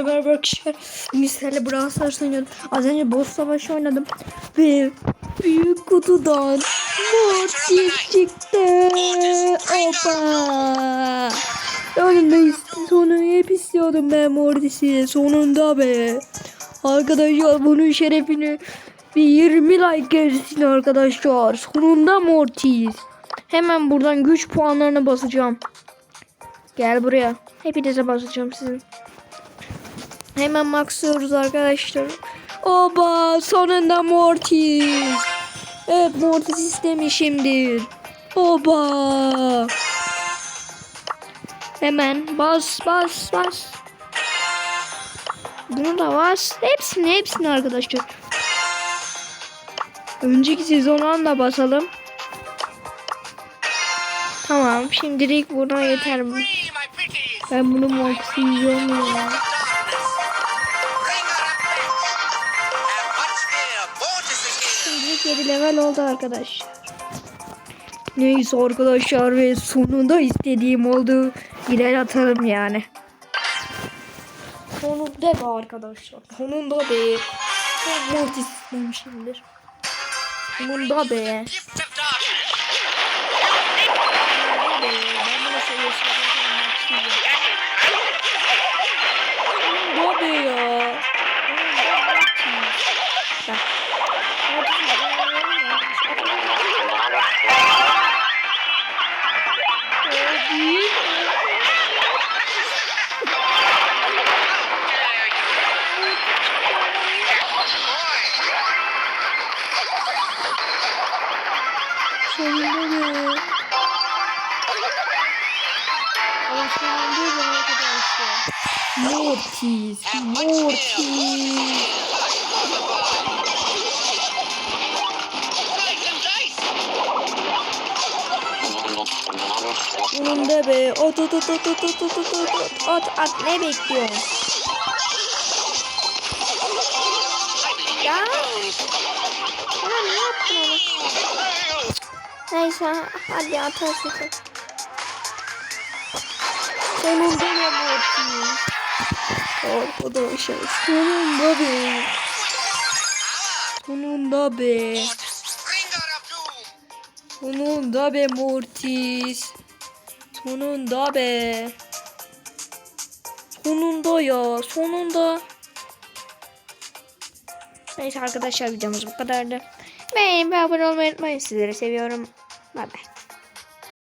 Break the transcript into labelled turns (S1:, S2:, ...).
S1: Hepinize merhaba arkadaşlar. Mislerle Brawl Stars oynuyorum. Az önce boss savaşı oynadım. Ve büyük kutudan Mortis çıktı. Hoppa. Önümde sonu hep istiyordum ben Mortis'i. Sonunda be. Arkadaşlar bunun şerefini bir 20 like gelsin arkadaşlar. Sonunda Mortis. Hemen buradan güç puanlarına basacağım. Gel buraya. Hepinize basacağım sizin. Hemen maxlıyoruz arkadaşlar. Oba sonunda Mortis. Evet Mortis istemişimdir. Oba. Hemen bas bas bas. Bunu da bas. Hepsini hepsini arkadaşlar. Önceki sezondan da basalım. Tamam şimdilik buna yeter mi? Ben bunu maxlayacağım ya. Level oldu arkadaşlar. Neyse arkadaşlar ve sonunda istediğim oldu. İleri atarım yani. Sonunda be arkadaşlar. Sonunda be. Çok mortis istemişimdir. Sonunda be. Ben bunu seviyorsam Sonunda be. Ama sonunda be arkadaşlar. Mortis. Mortis. Sonunda be. At at at at at at at at at at at ne bekliyorsun? Ya. Ya ne yaptın onu? Neyse hadi atarsın. Sonunda be Mortis. Arkadaşlar sonunda be. Sonunda be. Sonunda be Mortis. Sonunda be. Sonunda ya. Sonunda. Neyse arkadaşlar videomuz bu kadardı. Beğenip ve abone olmayı unutmayın. Sizleri seviyorum. Bay bay.